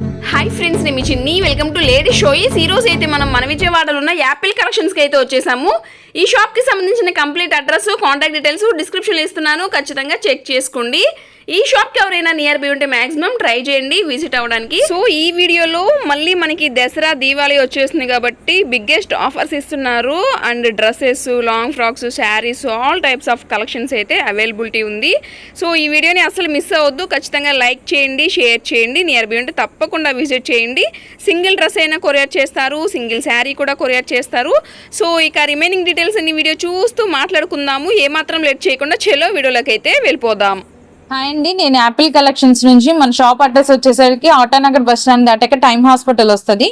Hi friends నేను మీ చిన్ని. Welcome to lady షోయిస్ ఈ రోజు అయితే మనం మన విజయవాడలో ఉన్న యాపిల్ కలెక్షన్స్కి అయితే వచ్చేసాము. ఈ షాప్కి సంబంధించిన కంప్లీట్ అడ్రస్ కాంటాక్ట్ డీటెయిల్స్ డిస్క్రిప్షన్లో ఇస్తున్నాను. ఖచ్చితంగా చెక్ చేసుకోండి. ఈ షాప్కి ఎవరైనా నియర్ బై ఉంటే మాక్సిమం ట్రై చేయండి విజిట్ అవ్వడానికి. సో ఈ వీడియోలో మళ్ళీ మనకి దసరా దీవాళి వచ్చేస్తుంది కాబట్టి బిగ్గెస్ట్ ఆఫర్స్ ఇస్తున్నారు. And dresses long frocks saris all types of collections అయితే అవైలబిలిటీ ఉంది. సో ఈ వీడియోని అసలు మిస్ అవ్వద్దు. ఖచ్చితంగా లైక్ చేయండి షేర్ చేయండి నియర్ బై ఉంటే తప్పకుండా విజిట్ చేయండి. సింగిల్ డ్రెస్ అయినా కొరియర్ చేస్తారు సింగిల్ శారీ కూడా కొరియర్ చేస్తారు. సో ఇక రిమైనింగ్ డీటెయిల్స్ అన్ని వీడియో చూస్తూ మాట్లాడుకుందాము. ఏమాత్రం లేట్ చేయకుండా చెలో వీడియోలోకి అయితే వెళ్ళిపోదాం. హాయ్ అండి నేను యాపిల్ కలెక్షన్స్ నుంచి మన షాప్ అడ్రస్ వచ్చేసరికి ఆటానగర్ బస్ స్టాండ్ దాటాక టైమ్ హాస్పిటల్ వస్తుంది.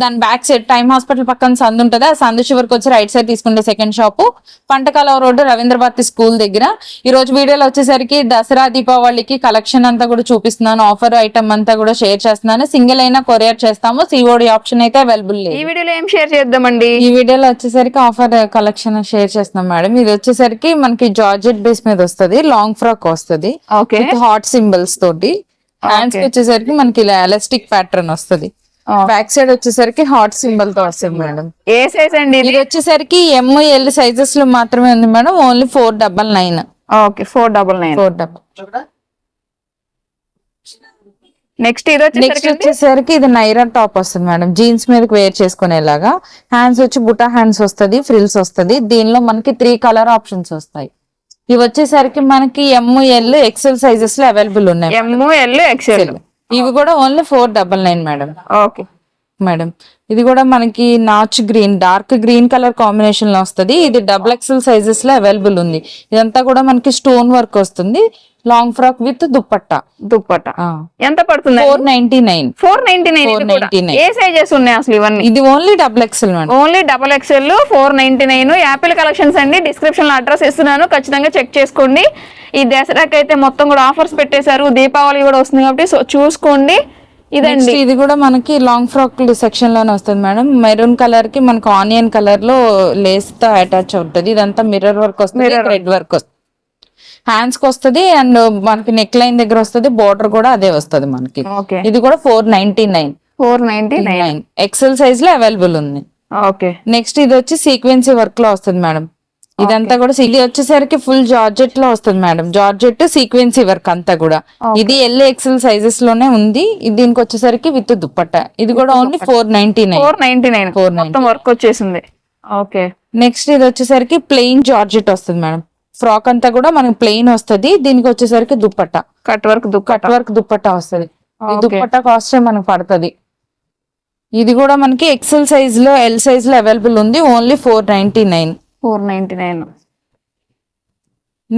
దాని బ్యాక్ సైడ్ టైమ్ హాస్పిటల్ పక్కన సందు ఉంటుంది. ఆ సందు చివరికి వచ్చి రైట్ సైడ్ తీసుకుంటే second shop Pantakala road Ravindra Bharati school దగ్గర. ఈ రోజు వీడియోలో వచ్చేసరికి దసరా దీపావళికి కలెక్షన్ అంతా కూడా చూపిస్తున్నాను. ఆఫర్ ఐటమ్ అంతా కూడా షేర్ చేస్తున్నాను. సింగిల్ అయినా కొరియర్ చేస్తాము. సిఓడి ఆప్షన్ అయితే అవైలబుల్ లేదు. ఈ వీడియోలో ఏం షేర్ చేద్దామండి? ఈ వీడియోలో వచ్చేసరికి ఆఫర్ కలెక్షన్ షేర్ చేస్తున్నాం మేడం. ఇది వచ్చేసరికి మనకి జార్జెట్ బేస్ మీద వస్తది. లాంగ్ ఫ్రాక్ వస్తది. ఓకే హాట్ సింబల్స్ తోటి. హ్యాండ్స్. వచ్చేసరికి మనకి ఇలా ఎలాస్టిక్ ప్యాటర్న్ వస్తది. బ్యాక్ సైడ్ వచ్చేసరికి హాట్ సింబల్తో వస్తుంది మేడం. ఏ సైజ్ అండి ఇది? వచ్చేసరికి ఎం ఎల్ సైజెస్లో మాత్రమే ఉంది madam. Only four double nine okay four double nine four double next ఇది నెక్స్ట్ వచ్చేసరికి వచ్చేసరికి ఇది నైరా టాప్ వస్తుంది మేడం. జీన్స్ మీదకి వేర్ చేసుకునేలాగా. హ్యాండ్స్ వచ్చి బుటా హ్యాండ్స్ వస్తది ఫ్రిల్స్ వస్తది. దీనిలో మనకి త్రీ కలర్ ఆప్షన్స్ వస్తాయి. ఇవి వచ్చేసరికి మనకి ఎమ్ ఎల్ ఎక్సెల్ సైజెస్లో అవైలబుల్ ఉన్నాయి. ఎమ్ ఎల్ ఎక్స్ఎల్ ఇవి కూడా only four double nine madam okay madam. ఇది కూడా మనకి నాచ్ గ్రీన్ డార్క్ గ్రీన్ కలర్ కాంబినేషన్లో వస్తుంది. ఇది డబుల్ ఎక్సెల్ సైజెస్లో అవైలబుల్ ఉంది. ఇదంతా కూడా మనకి స్టోన్ వర్క్ వస్తుంది. Long frock with dupatta. Dupatta ఎంత పడుతుంది four ninety nine. Four ninety nine 499. ఏ సైజెస్ ఉన్నాయి అసలు ఇవన్నీ? ఇది only double XL madam. Only double XL four ninety nine. Apple collections అండి. డిస్క్రిప్షన్లో అడ్రస్ ఇస్తున్నాను. ఖచ్చితంగా చెక్ చేసుకోండి. ఈ దసరాకి అయితే మొత్తం కూడా ఆఫర్స్ పెట్టేశారు. దీపావళి కూడా వస్తుంది కాబట్టి సో చూసుకోండి. ఇదండి. ఇది కూడా మనకి లాంగ్ ఫ్రాక్ సెక్షన్లోనే వస్తుంది మేడం. మెరూన్ కలర్కి మనకి ఆనియన్ కలర్లో లేస్తో అటాచ్ ఉంటుంది ఇదంతా మిర్రర్ వర్క్ వస్తుంది రెడ్ వర్క్ వస్తుంది. హ్యాండ్స్కి వస్తుంది అండ్ మనకి నెక్ లైన్ దగ్గర వస్తుంది బోర్డర్ కూడా అదే వస్తుంది మనకి. ఇది కూడా four ninety nine four ninety nine nine XL సైజ్లో అవైలబుల్ ఉంది. ఓకే నెక్స్ట్ ఇది వచ్చి సీక్వెన్సీ వర్క్లో వస్తుంది మేడం. ఇదంతా కూడా ఇది వచ్చేసరికి ఫుల్ జార్జెట్లో వస్తుంది మేడం జార్జెట్ సీక్వెన్సీ వర్క్ అంతా కూడా. ఇది ఎల్ ఎక్సెల్ సైజెస్లోనే ఉంది. దీనికి వచ్చేసరికి విత్ దుప్పట్ట. ఇది కూడా only four ninety nine four ninety nine four nine మొత్తం వర్క్ వచ్చేసింది. ఓకే నెక్స్ట్ ఇది వచ్చేసరికి ప్లెయిన్ జార్జెట్ వస్తుంది మేడం ఫ్రాక్ అంతా కూడా మనకి ప్లెయిన్ వస్తుంది. దీనికి వచ్చేసరికి dupatta. Cut work cut work dupatta వస్తుంది. దుప్పట్ట కాస్ట్ మనకు పడుతుంది. ఇది కూడా మనకి ఎక్సెల్ సైజ్లో ఎల్ సైజ్లో అవైలబుల్ ఉంది. Only four ninety nine four ninety nine.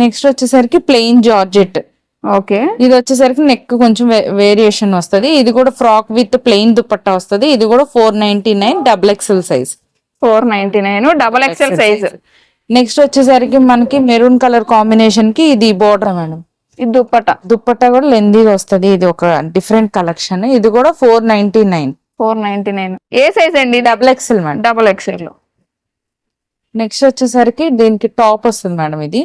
Next వచ్చేసరికి ప్లెయిన్ జార్జెట్. ఓకే. ఇది వచ్చేసరికి నెక్ కొంచెం వేరియేషన్ వస్తది. ఇది కూడా ఫ్రాక్ విత్ ప్లెయిన్ దుపట్టా వస్తది. ఇది కూడా four ninety nine double XL size. Four ninety nine double XL size. Next వచ్చేసరికి మనకి మెరూన్ కలర్ కాంబినేషన్కి ఇది బోర్డర్ మేడం. ఇది దుప్పట దుపట్టా కూడా లెందీగా వస్తది. ఇది ఒక డిఫరెంట్ కలెక్షన్. ఇది కూడా four ninety nine. Four ninety nine. ఏ సైజ్ అండి? Double XL madam. Double XL. Next వచ్చేసరికి దీనికి టాప్ వస్తుంది మేడం ఇది.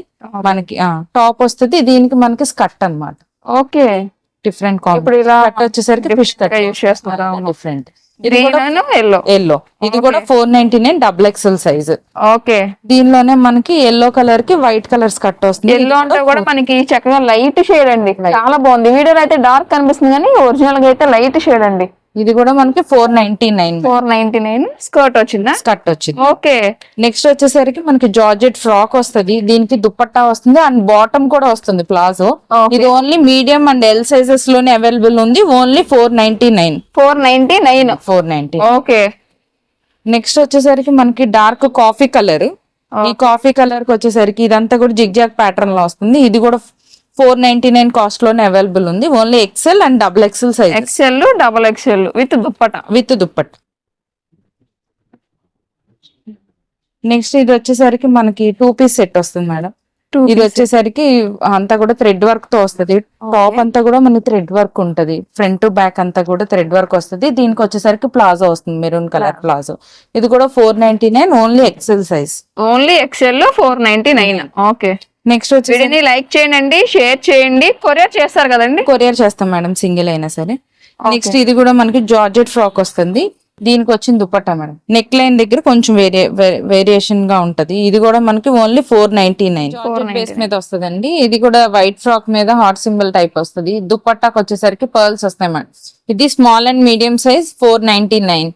మనకి టాప్ వస్తుంది. దీనికి మనకి స్కట్ అన్నమాట. ఓకే. డిఫరెంట్ ఇప్పుడు ఇలా కట్ వచ్చేసరికి ఫిష్ కట్ యూస్ చేస్తున్నారు. డిఫరెంట్ ఎల్లో ఎల్లో ఇది కూడా four ninety nine double XL size okay. దీనిలోనే మనకి ఎల్లో కలర్కి వైట్ కలర్ స్కట్ వస్తుంది. ఎల్లో అంటే కూడా మనకి చక్కగా లైట్ షేడ్ అండి. చాలా బాగుంది. వీడియోలో అయితే డార్క్ కనిపిస్తుంది కానీ ఒరిజినల్గా అయితే లైట్ షేడ్ అండి. ఇది కూడా మనకి four ninety nine. Four ninety nine. Skirt వచ్చిందా? స్కట్ వచ్చింది. ఓకే. నెక్స్ట్ వచ్చేసరికి మనకి జార్జెట్ ఫ్రాక్ వస్తది. దీనికి దుపట్టా వస్తుంది అండ్ బాటమ్ కూడా వస్తుంది ప్లాజో. ఇది ఓన్లీ మీడియం అండ్ ఎల్ సైజెస్లోనే అవైలబుల్ ఉంది. Only four ninety nine. Four ninety nine. Four ninety. Okay. Next వచ్చేసరికి మనకి డార్క్ కాఫీ కలర్. ఈ కాఫీ కలర్కి వచ్చేసరికి ఇదంతా కూడా జిగ్జాగ్ ప్యాటర్న్లో వస్తుంది. ఇది కూడా ఫోర్ నైన్టీ నైన్ కాస్ట్లోనే అవైలబుల్ ఉంది. Only XL and double XL size XL double XL with dupatta. With dupatta. Next ఇది వచ్చేసరికి మనకి టూ పీస్ సెట్ వస్తుంది మేడం. ఇది వచ్చేసరికి అంతా కూడా థ్రెడ్ వర్క్తో వస్తది టాప్ అంతా కూడా మనకి థ్రెడ్ వర్క్ ఉంటది. ఫ్రంట్ బ్యాక్ అంతా కూడా థ్రెడ్ వర్క్ వస్తది. దీనికి వచ్చేసరికి ప్లాజో వస్తుంది. Maroon colour palazzo. ఇది కూడా four ninety nine only XL size. Only XL four ninety nine. Okay. Next వచ్చేసి వీడియోని లైక్ చేయండి షేర్ చేయండి. కొరియర్ చేస్తారు కదండి? కొరియర్ చేస్తాం మేడం సింగిల్ అయినా సరే. నెక్స్ట్ ఇది కూడా మనకి జార్జెట్ ఫ్రాక్ వస్తుంది. దీనికి వచ్చిన దుపట్టా మేడం. నెక్ లైన్ దగ్గర కొంచెం వేరే వేరియేషన్గా ఉంటది. ఇది కూడా మనకి only four ninety nine base మీద వస్తుందండి. ఇది కూడా వైట్ ఫ్రాక్ మీద హాట్ సింబల్ టైప్ వస్తుంది. దుపట్టాకి వచ్చేసరికి పర్ల్స్ వస్తాయి మేడం. ఇది small and medium size four ninety nine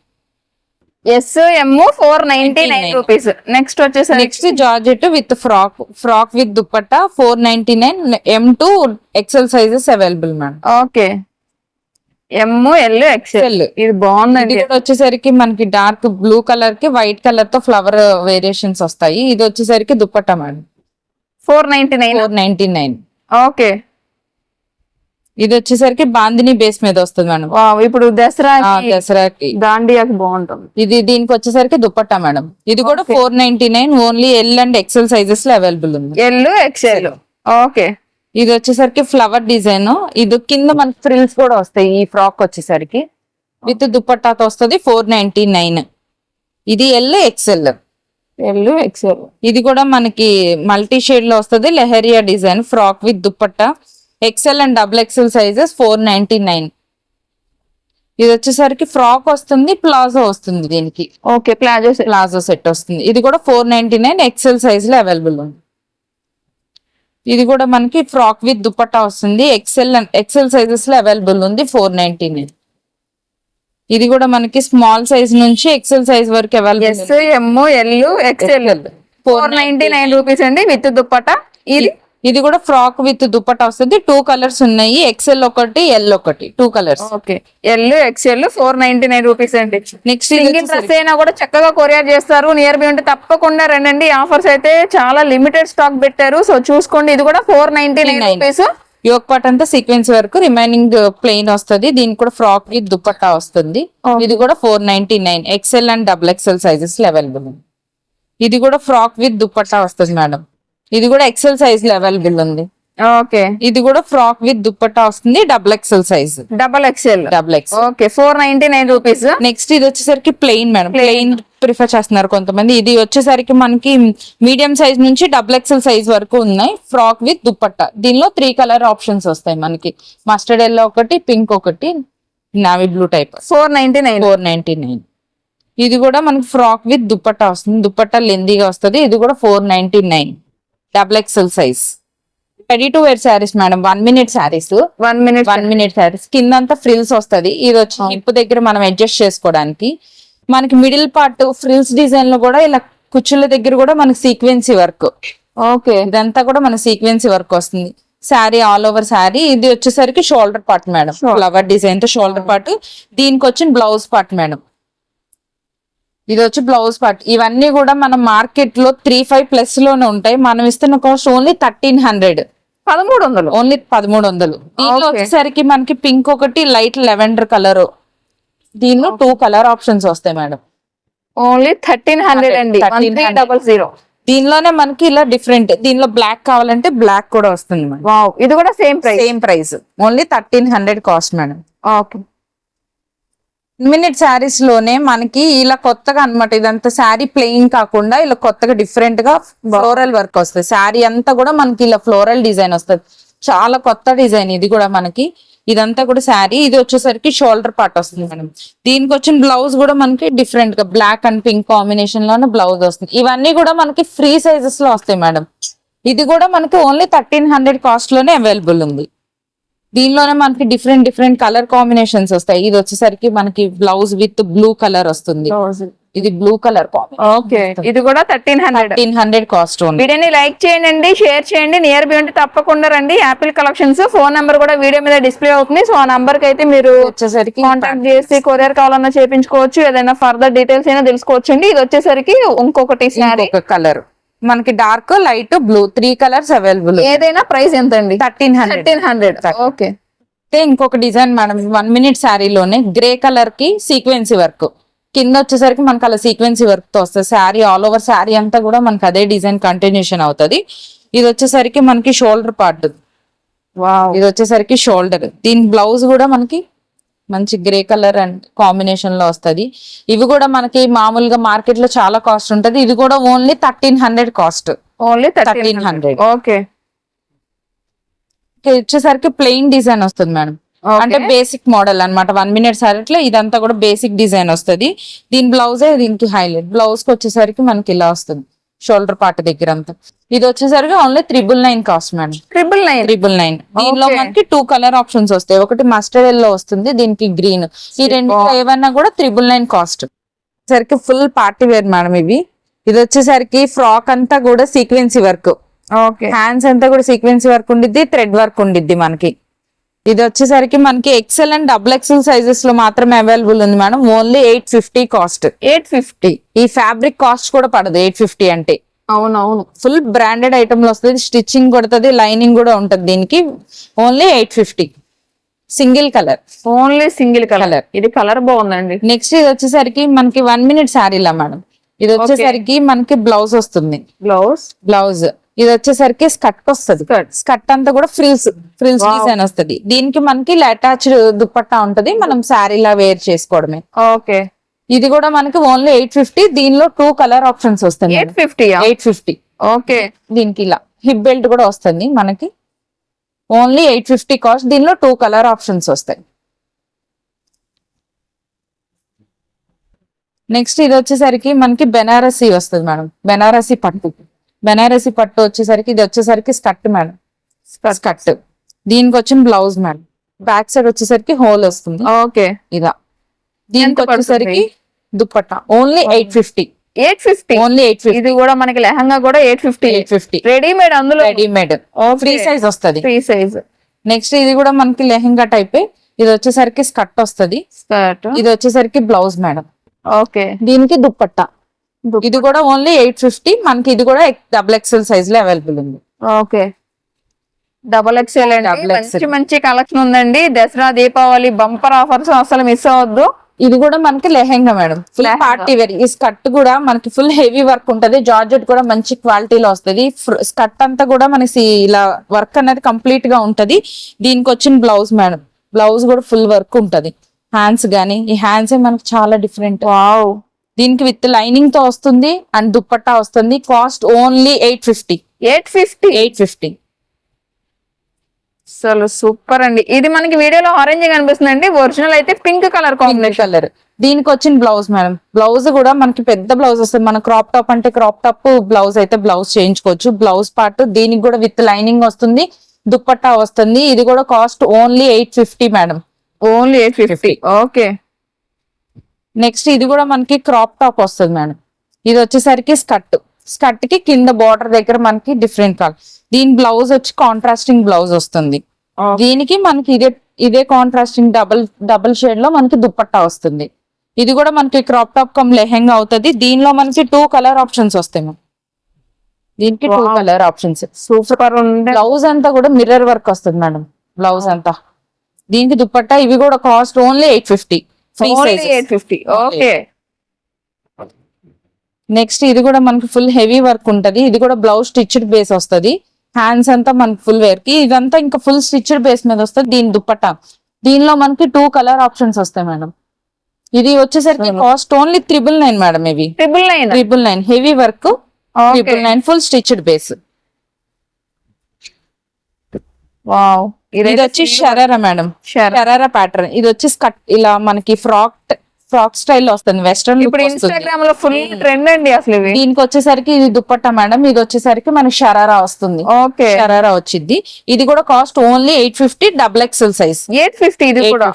S M four ninety nine rupees next వచ్చేసరికి next georgette with frock frock with dupatta four ninety nine M to XL sizes available madam okay M L XL. ఇది బాగుందండి. ఇది వచ్చేసరికి మనకి dark blue కలర్కి white కలర్తో flower variations వస్తాయి. ఇది వచ్చేసరికి dupatta madam four ninety nine four ninety nine okay ఇది వచ్చేసరికి బాందిని బేస్ మీద వస్తుంది మేడం. ఇప్పుడు దసరా దసరాకి. దాండియాకి బాగుంటుంది. ఇది దీనికి వచ్చేసరికి దుపట్టా మేడం. ఇది కూడా four ninety nine only L and XL సైజెస్లో available ఉంది. L XL okay. ఇది వచ్చేసరికి ఫ్లవర్ డిజైన్ ఇది కింద మనకి ఫ్రిల్స్ కూడా వస్తాయి ఈ ఫ్రాక్ వచ్చేసరికి. విత్ దుపట్టాతో వస్తుంది ఫోర్ నైన్టీ నైన్ ఇది ఎల్ ఎక్సెల్ ఎల్ ఎక్సెల్ ఇది కూడా మనకి మల్టీ షేడ్లో వస్తుంది leheriya design frock with dupatta. XL and double XL sizes four ninety nine ఇది వచ్చేసరికి ఫ్రాక్ వస్తుంది ప్లాజో వస్తుంది దీనికి. ఓకే ప్లాజో ప్లాజో సెట్ వస్తుంది. ఇది కూడా ఫోర్ నైన్టీ నైన్ ఎక్సెల్ సైజ్లో అవైలబుల్ ఉంది. ఇది కూడా మనకి ఫ్రాక్ విత్ దుపట్టా వస్తుంది. ఎక్సెల్ ఎక్సెల్ సైజెస్లో అవైలబుల్ ఉంది ఫోర్ నైన్టీ నైన్ ఇది కూడా మనకి స్మాల్ సైజ్ నుంచి ఎక్సెల్ సైజ్ వరకు available S M L XL four ninety nine rupees అండి విత్ దుప్పట ఇది? ఇది కూడా ఫ్రాక్ విత్ దుపట్టా వస్తుంది. టూ కలర్స్ ఉన్నాయి. ఎక్సెల్ ఒకటి ఎల్ ఒకటి. Two colours okay. L XL four ninety nine rupees అండి. నెక్స్ట్ సింగిల్ డ్రెస్ అయినా కూడా చక్కగా కొరియర్ చేస్తారు. నియర్ బై ఉంటే తప్పకుండా రండి ఆఫర్స్ అయితే చాలా లిమిటెడ్ స్టాక్ పెట్టారు. సో చూసుకోండి. ఇది కూడా four ninety nine rupees yoke part అంతా సీక్వెన్స్ వరకు రిమైనింగ్ ప్లెయిన్ వస్తుంది. దీనికి కూడా ఫ్రాక్ విత్ దుపట్టా వస్తుంది. ఇది కూడా four ninety nine XL and double XL sizes available ఇది కూడా ఫ్రాక్ విత్ దుపట్టా వస్తుంది మేడం ఇది కూడా ఎక్సెల్ సైజ్లో అవైలబుల్ ఉంది. ఓకే. ఇది కూడా ఫ్రాక్ విత్ దుపట్టా వస్తుంది double XL size double XL double X okay four ninety nine rupees next ఇది వచ్చేసరికి ప్లెయిన్ మేడం ప్లెయిన్ ప్రిఫర్ చేస్తున్నారు కొంతమంది. ఇది వచ్చేసరికి మనకి మీడియం సైజ్ నుంచి డబుల్ ఎక్సెల్ సైజ్ వరకు ఉన్నాయి ఫ్రాక్ విత్ దుపట్టా దీనిలో త్రీ కలర్ ఆప్షన్స్ వస్తాయి మనకి. మస్టర్డ్ ఎల్లో ఒకటి పింక్ ఒకటి navy blue type four ninety nine four ninety nine ఇది కూడా మనకి ఫ్రాక్ విత్ దుపట్టా వస్తుంది. దుపట్టా లెందీగా వస్తుంది. ఇది కూడా four ninety nine double XL size ready to wear saris madam one minute saris one minute one minute saris కింద అంతా ఫ్రిల్స్ వస్తది. ఇది వచ్చి హిప్ దగ్గర మనం అడ్జస్ట్ చేసుకోవడానికి. మనకి మిడిల్ పార్ట్ ఫ్రిల్స్ డిజైన్లో కూడా ఇలా కుచ్చుల దగ్గర కూడా మనకి సీక్వెన్సీ వర్క్ ఓకే ఇదంతా కూడా మన సీక్వెన్సీ వర్క్ వస్తుంది. శారీ ఆల్ ఓవర్ శారీ ఇది వచ్చేసరికి షోల్డర్ పార్ట్ మేడం ఫ్లవర్ డిజైన్తో షోల్డర్ పార్ట్ దీనికి వచ్చిన బ్లౌజ్ పార్ట్ మేడం ఇది వచ్చి బ్లౌజ్ పార్ట్. ఇవన్నీ కూడా మన మార్కెట్లో త్రీ ఫైవ్ ప్లస్లోనే ఉంటాయి. మనం ఇస్తున్న కాస్ట్ ఓన్లీ థర్టీన్ హండ్రెడ్. పదమూడు వందలు ఓన్లీ పదమూడు వందలు దీనిలో. వచ్చేసరికి మనకి పింక్ ఒకటి లైట్ లెవెండర్ కలర్. దీనిలో టూ కలర్ ఆప్షన్స్ వస్తాయి మేడం. ఓన్లీ థర్టీన్ హండ్రెడ్ అండి. 1300. Double zero. దీనిలోనే మనకి ఇలా డిఫరెంట్. దీనిలో బ్లాక్ కావాలంటే బ్లాక్ కూడా వస్తుంది మేడం. ఇది కూడా same price. Same price. Only thirteen hundred cost madam. Okay. Minute శారీస్లోనే మనకి ఇలా కొత్తగా అన్నమాట. ఇదంతా శారీ ప్లెయిన్ కాకుండా ఇలా కొత్తగా డిఫరెంట్గా ఫ్లోరల్ వర్క్ వస్తుంది. శారీ అంతా కూడా మనకి ఇలా ఫ్లోరల్ డిజైన్ వస్తుంది. చాలా కొత్త డిజైన్ ఇది కూడా మనకి. ఇదంతా కూడా శారీ. ఇది వచ్చేసరికి షోల్డర్ పార్ట్ వస్తుంది మేడం. దీనికి వచ్చిన బ్లౌజ్ కూడా మనకి డిఫరెంట్గా బ్లాక్ అండ్ పింక్ కాంబినేషన్లోనే బ్లౌజ్ వస్తుంది. ఇవన్నీ కూడా మనకి ఫ్రీ సైజెస్లో వస్తాయి మేడం. ఇది కూడా మనకి ఓన్లీ థర్టీన్ హండ్రెడ్ కాస్ట్లోనే అవైలబుల్ ఉంది. దీనిలోనే మనకి డిఫరెంట్ డిఫరెంట్ కలర్ కాంబినేషన్స్ వస్తాయి. ఇది వచ్చేసరికి మనకి బ్లౌజ్ విత్ బ్లూ కలర్ వస్తుంది. ఇది బ్లూ కలర్ ఓకే ఇది కూడా thirteen hundred thirteen hundred cost వీడియోని లైక్ చేయండి షేర్ చేయండి నియర్ బై ఉంటే తప్పకుండా రండి. యాపిల్ కలెక్షన్స్ ఫోన్ నంబర్ కూడా వీడియో మీద డిస్ప్లే అవుతుంది. సో ఆ నంబర్కి అయితే మీరు వచ్చేసరికి కాంటాక్ట్ చేసి కొరియర్ కావాలన్నా చేపించుకోవచ్చు. ఏదైనా ఫర్దర్ డీటెయిల్స్ అయినా తెలుసుకోవచ్చు ఇది వచ్చేసరికి ఇంకొకటి కలర్ మనకి dark light blue three colours available ఏదైనా ప్రైస్ ఎంత అండి thirteen hundred thirteen hundred okay ఇంకొక డిజైన్ మేడం వన్ మినిట్ శారీలోనే గ్రే కలర్కి సీక్వెన్సీ వర్క్ కింద వచ్చేసరికి మనకి అలా సీక్వెన్సీ వర్క్తో వస్తుంది. శారీ ఆల్ ఓవర్ శారీ అంతా కూడా మనకి అదే డిజైన్ కంటిన్యూషన్ అవుతుంది. ఇది వచ్చేసరికి మనకి షోల్డర్ పార్ట్ ఇది వచ్చేసరికి షోల్డర్ దీని బ్లౌజ్ కూడా మనకి మంచి గ్రే కలర్ అండ్ కాంబినేషన్లో వస్తది. ఇవి కూడా మనకి మామూలుగా మార్కెట్లో చాలా కాస్ట్ ఉంటది. ఇది కూడా only thirteen hundred cost only thirteen hundred okay వచ్చేసరికి ప్లెయిన్ డిజైన్ వస్తుంది మేడం. అంటే బేసిక్ మోడల్ అన్నమాట. వన్ మినిట్ సారీలో ఇదంతా కూడా బేసిక్ డిజైన్ వస్తది. దీని బ్లౌజే దీనికి హైలైట్ బ్లౌజ్కి వచ్చేసరికి మనకి ఇలా వస్తుంది. షోల్డర్ పార్ట్ దగ్గర అంతా ఇది వచ్చేసరికి only triple nine cost madam triple nine triple nine దీనిలో. మనకి టూ కలర్ ఆప్షన్స్ వస్తాయి. ఒకటి మస్టర్డ్ ఎల్లో వస్తుంది దీనికి గ్రీన్ ఈ రెండు ఏవన్నా కూడా త్రిబుల్ నైన్ కాస్ట్ సరికి ఫుల్ పార్టీ వేర్ మేడం ఇవి. ఇది వచ్చేసరికి ఫ్రాక్ అంతా కూడా సీక్వెన్సీ వర్క్ ఓకే హ్యాండ్స్ అంతా కూడా సీక్వెన్సీ వర్క్ ఉండిద్ది థ్రెడ్ వర్క్ ఉండిద్ది మనకి. ఇది వచ్చేసరికి మనకి ఎక్సెల్ అండ్ డబుల్ ఎక్సెల్ సైజెస్లో మాత్రమే అవైలబుల్ ఉంది madam. Only eight fifty cost eight fifty ఈ ఫ్యాబ్రిక్ కాస్ట్ కూడా పడదు ఎయిట్ ఫిఫ్టీ అంటే. అవునవును. ఫుల్ బ్రాండెడ్ ఐటమ్లో వస్తుంది స్టిచ్చింగ్ కొడుతుంది లైనింగ్ కూడా ఉంటది దీనికి. Only eight fifty single colour only single colour. ఇది కలర్ బాగుందండి. నెక్స్ట్ ఇది వచ్చేసరికి మనకి వన్ మినిట్ శారీలా మేడం. ఇది వచ్చేసరికి మనకి బ్లౌజ్ వస్తుంది. బ్లౌజ్ బ్లౌజ్ ఇది వచ్చేసరికి స్కట్ వస్తుంది. స్కట్ అంతా కూడా ఫ్రిల్స్ ఫ్రిల్స్. డిజైన్ వస్తుంది. దీనికి మనకి అటాచ్డ్ దుప్పట్టా ఉంటది. మనం శారీలా వేర్ చేసుకోవడమే. ఓకే. ఇది కూడా మనకి ఓన్లీ ఎయిట్ ఫిఫ్టీ. దీనిలో టూ కలర్ ఆప్షన్స్ వస్తాయి eight fifty eight fifty. Okay. దీనికి ఇలా. హిప్ బెల్ట్ కూడా వస్తుంది మనకి. ఓన్లీ ఎయిట్ ఫిఫ్టీ కాస్ట్ దీనిలో టూ కలర్ ఆప్షన్స్ వస్తాయి. నెక్స్ట్ ఇది వచ్చేసరికి మనకి బెనారసీ వస్తుంది మేడం. బెనారసీ పట్టు. బెనారసీ పట్టు వచ్చేసరికి ఇది వచ్చేసరికి స్కట్ మేడం. స్కట్ దీనికి వచ్చిన బ్లౌజ్ మేడం. బ్యాక్ సైడ్ వచ్చేసరికి హోల్ వస్తుంది. ఓకే. ఇలా దీనికి? వచ్చేసరికి dupatta. Only eight fifty eight fifty only eight fifty ఇది కూడా మనకి లెహంగా కూడా eight fifty eight fifty readymade అందులో? రెడీమేడ్ ఫ్రీ సైజ్ వస్తుంది. ఫ్రీ సైజ్ నెక్స్ట్ ఇది కూడా మనకి లెహంగా టైప్. ఇది వచ్చేసరికి స్కట్ వస్తది. స్కర్ట్ ఇది వచ్చేసరికి బ్లౌజ్ మేడం. ఓకే దీనికి దుప్పట్టా. ఇది కూడా ఓన్లీ ఎయిట్ ఫిఫ్టీ మనకి ఇది కూడా డబుల్ ఎక్స్ఎల్ సైజ్లో అవైలబుల్ ఉంది. ఓకే. డబల్ ఎక్స్ఎల్ మంచి. మంచి కలెక్షన్ ఉందండి. దసరా దీపావళి బంపర్ ఆఫర్స్ అసలు మిస్ అవ్వద్దు. ఇది కూడా మనకి lehenga madam. Full. Party wear ఈ స్కర్ట్ కూడా మనకి ఫుల్ హెవీ వర్క్ ఉంటది. జార్జెట్ కూడా మంచి క్వాలిటీలో వస్తది. స్కర్ట్ అంతా కూడా మనకి ఇలా వర్క్ అనేది కంప్లీట్గా ఉంటది. దీనికి వచ్చిన బ్లౌజ్ మేడం. బ్లౌజ్ కూడా ఫుల్ వర్క్ ఉంటది. హ్యాండ్స్ గానీ ఈ హ్యాండ్స్ మనకి చాలా డిఫరెంట్ వావ్ దీనికి విత్ లైనింగ్తో వస్తుంది అండ్ దుప్పట్టా వస్తుంది. Cost only eight fifty. Eight fifty? Eight fifty. అసలు సూపర్ అండి. ఇది మనకి వీడియోలో ఆరెంజ్ కనిపిస్తుంది అండి ఒరిజినల్ అయితే పింక్ కలర్ కాంబినేషన్. కలర్. దీనికి వచ్చిన బ్లౌజ్ మేడం. బ్లౌజ్ కూడా మనకి పెద్ద బ్లౌజ్ వస్తుంది. మన క్రాప్ టాప్ అంటే క్రాప్ టాప్ బ్లౌజ్ అయితే బ్లౌజ్ చేయించుకోవచ్చు. బ్లౌజ్ పార్ట్ దీనికి కూడా విత్ లైనింగ్ వస్తుంది. దుప్పట్టా వస్తుంది. ఇది కూడా cost only eight fifty madam. Only eight fifty. Okay. Next ఇది కూడా మనకి క్రాప్ టాప్ వస్తుంది మేడం. ఇది వచ్చేసరికి స్కర్ట్. స్కర్ట్కి కింద బార్డర్ దగ్గర మనకి డిఫరెంట్ కలర్ దీని బ్లౌజ్ వచ్చి కాంట్రాస్టింగ్ బ్లౌజ్ వస్తుంది. దీనికి మనకి ఇదే ఇదే కాంట్రాస్టింగ్ డబుల్ డబుల్ షేడ్లో మనకి దుప్పట్టా వస్తుంది. ఇది కూడా మనకి క్రాప్ టాప్ కమ్ లెహెంగా అవుతుంది. దీనిలో మనకి టూ కలర్ ఆప్షన్స్ వస్తాయి మ్యామ్ దీనికి two. Colour options super blouse అంతా కూడా మిర్రర్ వర్క్ వస్తుంది మేడం. బ్లౌజ్ అంతా. దీనికి దుప్పట్టా. ఇవి కూడా cost only eight fifty okay next ఇది కూడా మనకి ఫుల్ హెవీ వర్క్ ఉంటది. ఇది కూడా బ్లౌజ్ స్టిచ్డ్ బేస్ వస్తది. హ్యాండ్స్ అంతా మనకి ఫుల్ వేర్కి. ఇదంతా ఇంకా ఫుల్ స్టిచ్డ్ బేస్ మీద వస్తుంది. దీని దుప్పట్టా దీనిలో మనకి టూ కలర్ ఆప్షన్స్ వస్తాయి మేడం ఇది వచ్చేసరికి cost only triple nine madam ఇవి. Triple nine triple nine heavy work triple nine full stitched base wow. ఇది వచ్చి షరారా మేడం. షరారా. ప్యాటర్న్ ఇది వచ్చి స్కట్ ఇలా మనకి ఫ్రాక్ ఫ్రాక్ స్టైల్ వస్తుంది. వెస్ట్రన్ ఇప్పుడు ఇన్స్టాగ్రామ్లో ఫుల్ ట్రెండ్ అండి అసలు దీనికి వచ్చేసరికి ఇది దుప్పట్టా మేడం. ఇది వచ్చేసరికి మనకి షరారా వస్తుంది. ఓకే. షరారా వచ్చింది ఇది కూడా cost only eight fifty double XL size eight fifty ఇది కూడా.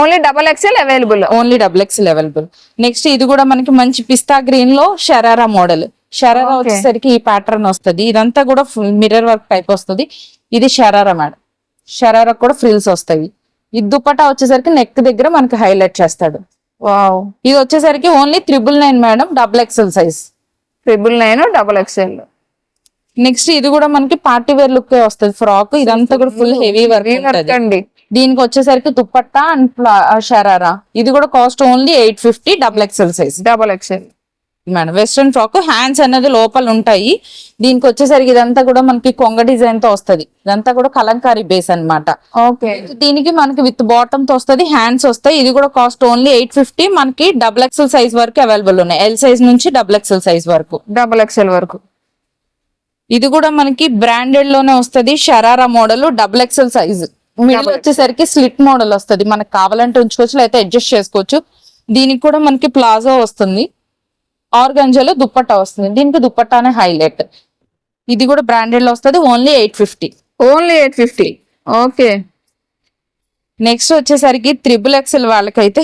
Only double XL available only double XL available next ఇది కూడా మనకి మంచి పిస్తా గ్రీన్లో షరారా మోడల్ షరారా. వచ్చేసరికి ఈ ప్యాటర్న్ వస్తది. ఇదంతా కూడా ఫుల్ మిర్రర్ వర్క్ టైప్ వస్తది. ఇది షరారా మేడం. షరారా కూడా ఫ్రిల్స్ వస్తాయి. ఈ దుప్పటా వచ్చేసరికి నెక్ దగ్గర మనకి హైలైట్ చేస్తాడు. వావ్. ఇది వచ్చేసరికి only triple nine madam double XL size. Triple nine double XL. Next ఇది కూడా మనకి పార్టీ వేర్ లుక్ వస్తుంది. ఫ్రాక్ ఇదంతా కూడా ఫుల్ హెవీ వర్క్ వర్క్ అండి. దీనికి వచ్చేసరికి దుప్పట్టా అండ్ షరారా. ఇది కూడా cost only eight fifty double XL size. Double XL. Madam. Western frock hands అనేది లోపల ఉంటాయి. దీనికి వచ్చేసరికి ఇదంతా కూడా మనకి కొంగ డిజైన్తో వస్తది. ఇదంతా కూడా కలంకారీ బేస్ అన్నమాట. ఓకే. దీనికి మనకి విత్ బాటమ్తో వస్తది హ్యాండ్స్ వస్తాయి. ఇది కూడా కాస్ట్ ఓన్లీ ఎయిట్ ఫిఫ్టీ మనకి డబుల్ ఎక్స్ఎల్ సైజ్ వరకు అవైలబుల్ ఉన్నాయి. ఎల్ సైజ్ నుంచి డబుల్ ఎక్స్ఎల్ సైజ్ వరకు. డబల్ ఎక్స్ఎల్ వరకు. ఇది కూడా మనకి బ్రాండెడ్లోనే వస్తది. Sharara model double XL size middle వచ్చేసరికి స్లిట్ మోడల్ వస్తుంది. మనకు కావాలంటే ఉంచుకోవచ్చు లేకపోతే అడ్జస్ట్ చేసుకోవచ్చు. దీనికి కూడా మనకి ప్లాజో వస్తుంది. ఆర్గంజాలో దుప్పట్టా వస్తుంది. దీనికి దుప్పట్టానే హైలైట్. ఇది కూడా బ్రాండెడ్లో వస్తుంది. Only eight fifty. Only eight fifty. Okay. Next వచ్చేసరికి త్రిబుల్ ఎక్సెల్ వాళ్ళకైతే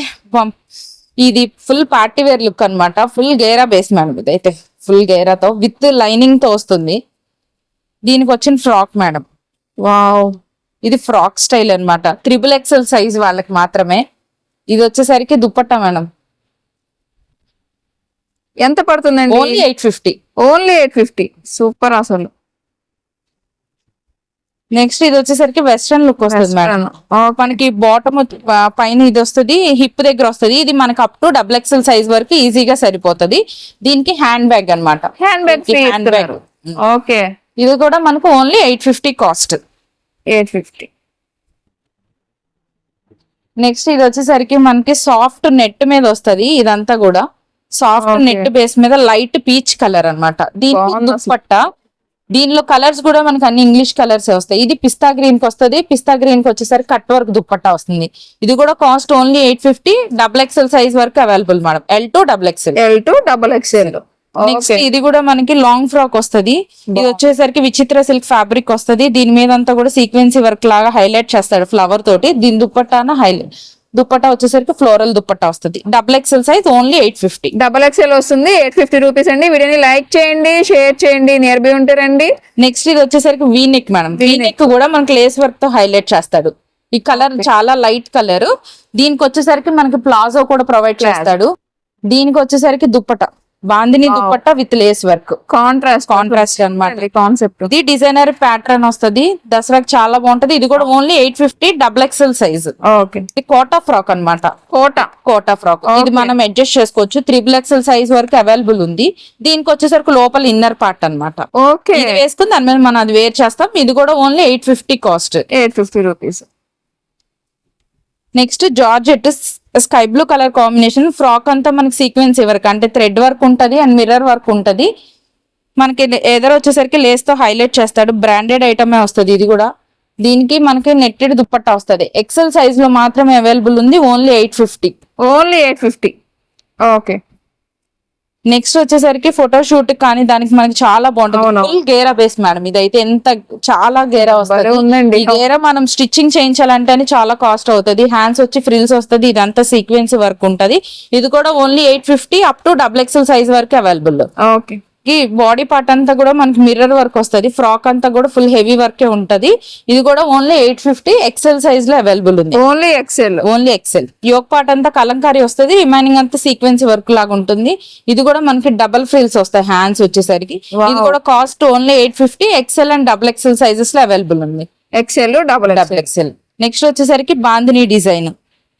ఇది ఫుల్ పార్టీ వేర్ లుక్ అన్నమాట. ఫుల్ గేరా బేస్ మేడం ఇదైతే. ఫుల్ గేరాతో విత్ లైనింగ్తో వస్తుంది. దీనికి వచ్చిన ఫ్రాక్ మేడం. వావ్. ఇది ఫ్రాక్ స్టైల్ అన్నమాట. త్రిబుల్ ఎక్సెల్ సైజ్ వాళ్ళకి మాత్రమే. ఇది వచ్చేసరికి దుప్పట్టా మేడం. ఎంత పడుతుందండి? Only eight fifty only eight fifty super అసలు. నెక్స్ట్ ఇది వచ్చేసరికి వెస్ట్రన్ లుక్ వస్తుంది మేడం. మనకి బాటమ్ పైన ఇది వస్తుంది హిప్ దగ్గర వస్తుంది. ఇది మనకి up to double XL size వరకు ఈజీగా సరిపోతుంది. దీనికి హ్యాండ్ బ్యాగ్ అన్నమాట hand bag hand bag okay ఇది కూడా మనకు only eight fifty cost eight fifty next ఇది వచ్చేసరికి మనకి సాఫ్ట్ నెట్ మీద వస్తది ఇదంతా కూడా. సాఫ్ట్. నెట్ బేస్ మీద లైట్ పీచ్ కలర్ అసలు. దుప్పట్ట దీనిలో కలర్స్ కూడా మనకి అన్ని ఇంగ్లీష్ కలర్స్ వస్తాయి. ఇది పిస్తా గ్రీన్కి వస్తుంది. పిస్తా గ్రీన్కి వచ్చేసరికి కట్ వర్క్ దుప్పట్టా వస్తుంది. ఇది కూడా cost only eight fifty. Double XL size వరకు available madam. L to double XL. L to double XL. Next ఇది కూడా మనకి లాంగ్ ఫ్రాక్ వస్తది. ఇది వచ్చేసరికి విచిత్ర సిల్క్ ఫ్యాబ్రిక్ వస్తది. దీని మీద అంతా కూడా సీక్వెన్సీ వర్క్ లాగా హైలైట్ చేస్తాడు ఫ్లవర్ తోటి. దీని దుప్పట్టాన హైలైట్ దుప్పట్టా వచ్చేసరికి ఫ్లోరల్ దుప్పట్టా వస్తది. Double XL size only eight fifty double XL వస్తుంది ఎయిట్ ఫిఫ్టీ రూపీస్ అండి. వీడియోని లైక్ చేయండి షేర్ చేయండి నియర్ బై ఉంటారండి నెక్స్ట్ ఇది వచ్చేసరికి V neck madam V neck కూడా మనకి లేస్ వర్క్తో హైలైట్ చేస్తాడు. ఈ కలర్ చాలా లైట్ కలర్ దీనికి వచ్చేసరికి మనకి ప్లాజో కూడా ప్రొవైడ్ చేస్తాడు. దీనికి వచ్చేసరికి dupatta bandhani dupatta with lace work contrast contrast అన్నమాట. కాన్సెప్ట్ ఇది డిజైనర్ ప్యాటర్న్ వస్తది. దసరాకి చాలా బాగుంటది. ఇది కూడా only eight fifty double XL size okay ఇది కోటా ఫ్రాక్ అన్నమాట. కోట. కోటా ఫ్రాక్ ఇది. మనం అడ్జస్ట్ చేసుకోవచ్చు. త్రిబుల్ ఎక్స్ఎల్ సైజ్ వరకు అవైలబుల్ ఉంది. దీనికి వచ్చేసరికి లోపల ఇన్నర్ పార్ట్ అన్నమాట. ఓకే ఇది వేసుకుని దాని మీద మనం అది వేర్ చేస్తాం. ఇది కూడా only eight fifty cost eight fifty rupees next georgette sky blue colour combination frock అంతా మనకి సీక్వెన్స్ ఇవ్వరు. అంటే థ్రెడ్ వర్క్ ఉంటుంది అండ్ మిర్రర్ వర్క్ ఉంటుంది. మనకి ఎదర్ వచ్చేసరికి లేస్తో హైలైట్ చేస్తాడు. బ్రాండెడ్ ఐటమే వస్తుంది ఇది కూడా. దీనికి మనకి నెట్టెడ్ దుప్పట్టా వస్తుంది. ఎక్సెల్ సైజ్లో మాత్రమే అవైలబుల్ ఉంది only eight fifty only eight fifty okay next వచ్చేసరికి ఫోటో షూట్ కానీ దానికి మనకి చాలా బాగుంటుంది. ఫుల్ గేరా బేస్ మేడం. ఇదైతే ఎంత చాలా గేరా వస్తుంది. ఈ గేరా మనం స్టిచ్చింగ్ చేయించాలంటేనే చాలా కాస్ట్ అవుతుంది. హ్యాండ్స్ వచ్చి ఫ్రిల్స్ వస్తుంది. ఇదంతా సీక్వెన్స్ వర్క్ ఉంటది. ఇది కూడా only eight fifty up to double XL size వరకు అవైలబుల్ ఓకే ఈ బాడీ పార్ట్ అంతా కూడా మనకి మిర్రర్ వర్క్ వస్తుంది. ఫ్రాక్ అంతా కూడా ఫుల్ హెవీ వర్కే ఉంటది. ఇది కూడా ఓన్లీ ఎయిట్ ఫిఫ్టీ ఎక్సెల్ సైజ్లో అవైలబుల్ ఉంది. Only XL only XL yoke part అంతా కలంకారీ వస్తుంది. రిమైనింగ్ అంతా సీక్వెన్స్ వర్క్ లాగా ఉంటుంది. ఇది కూడా మనకి డబల్ ఫ్రిల్స్ వస్తాయి. హ్యాండ్స్ వచ్చేసరికి. ఇది కూడా cost only eight fifty XL and double XL సైజెస్లో available ఉంది. XL double double XL next వచ్చేసరికి బాందిని డిజైన్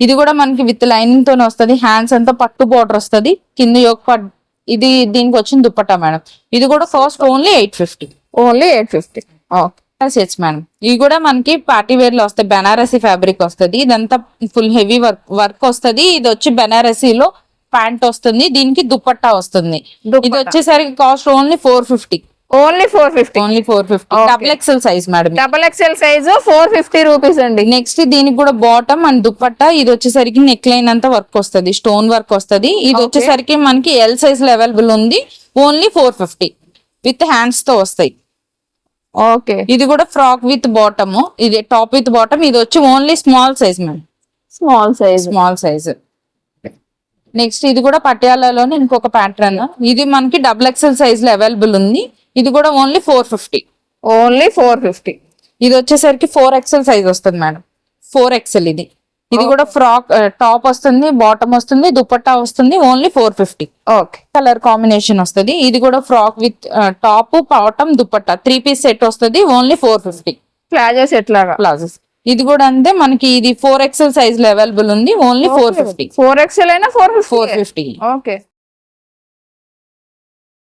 ఇది కూడా మనకి విత్ లైనింగ్ తోనే వస్తుంది. హ్యాండ్స్ అంతా పట్టు బోర్డర్ వస్తుంది. కింద యోక్ పార్ట్ ఇది దీనికి వచ్చిన దుప్పట్టా మేడం. ఇది కూడా cost only eight fifty only eight fifty okay sets madam ఇవి కూడా మనకి పార్టీ వేర్లో వస్తాయి. బెనారసీ ఫ్యాబ్రిక్ వస్తుంది. ఇదంతా ఫుల్ హెవీ వర్క్ వర్క్ వస్తుంది. ఇది వచ్చి బెనారసీలో ప్యాంట్ వస్తుంది. దీనికి దుప్పట్టా వస్తుంది. ఇది. వచ్చేసరికి cost only four fifty only four fifty. Only four fifty. Double XL size madam double XL size four fifty rupees అండి. నెక్స్ట్ దీనికి కూడా బాటమ్ అండ్ దుప్పట్టా. ఇది వచ్చేసరికి నెక్ లైన్ అంతా వర్క్ వస్తుంది. స్టోన్ వర్క్ వస్తుంది. ఇది. వచ్చేసరికి మనకి ఎల్ సైజ్లో అవైలబుల్ ఉంది. ఓన్లీ ఫోర్ ఫిఫ్టీ విత్ హ్యాండ్స్తో వస్తాయి. ఓకే. ఇది కూడా ఫ్రాక్ విత్ బాటమ్ ఇది టాప్ విత్ బాటమ్ ఇది వచ్చి only small size madam. Small size small size next ఇది కూడా పటియాలాలోనే ఇంకొక ప్యాటర్న్ ఇది మనకి డబుల్ ఎక్స్ఎల్ సైజ్లో అవైలబుల్ ఉంది. ఇది కూడా only four fifty. Only four fifty. ఇది వచ్చేసరికి ఫోర్ ఎక్స్ఎల్ సైజ్ వస్తుంది మేడం. ఫోర్ ఎక్స్ఎల్ ఇది. ఇది కూడా ఫ్రాక్ టాప్ వస్తుంది బాటమ్ వస్తుంది దుపట్టా వస్తుంది only four fifty. Okay. Colour combination వస్తుంది. ఇది కూడా frock with top bottom dupatta. Three piece set వస్తుంది ఓన్లీ ఫోర్ ఫిఫ్టీ. ప్లాజోస్ ఎట్లాగా? ప్లాజోస్. ఇది కూడా అంతే మనకి ఇది ఫోర్ ఎక్స్ఎల్ సైజ్లో అవైలబుల్ ఉంది only four fifty. Four XL అయినా ఫోర్ ఫోర్ ఫిఫ్టీ. ఓకే.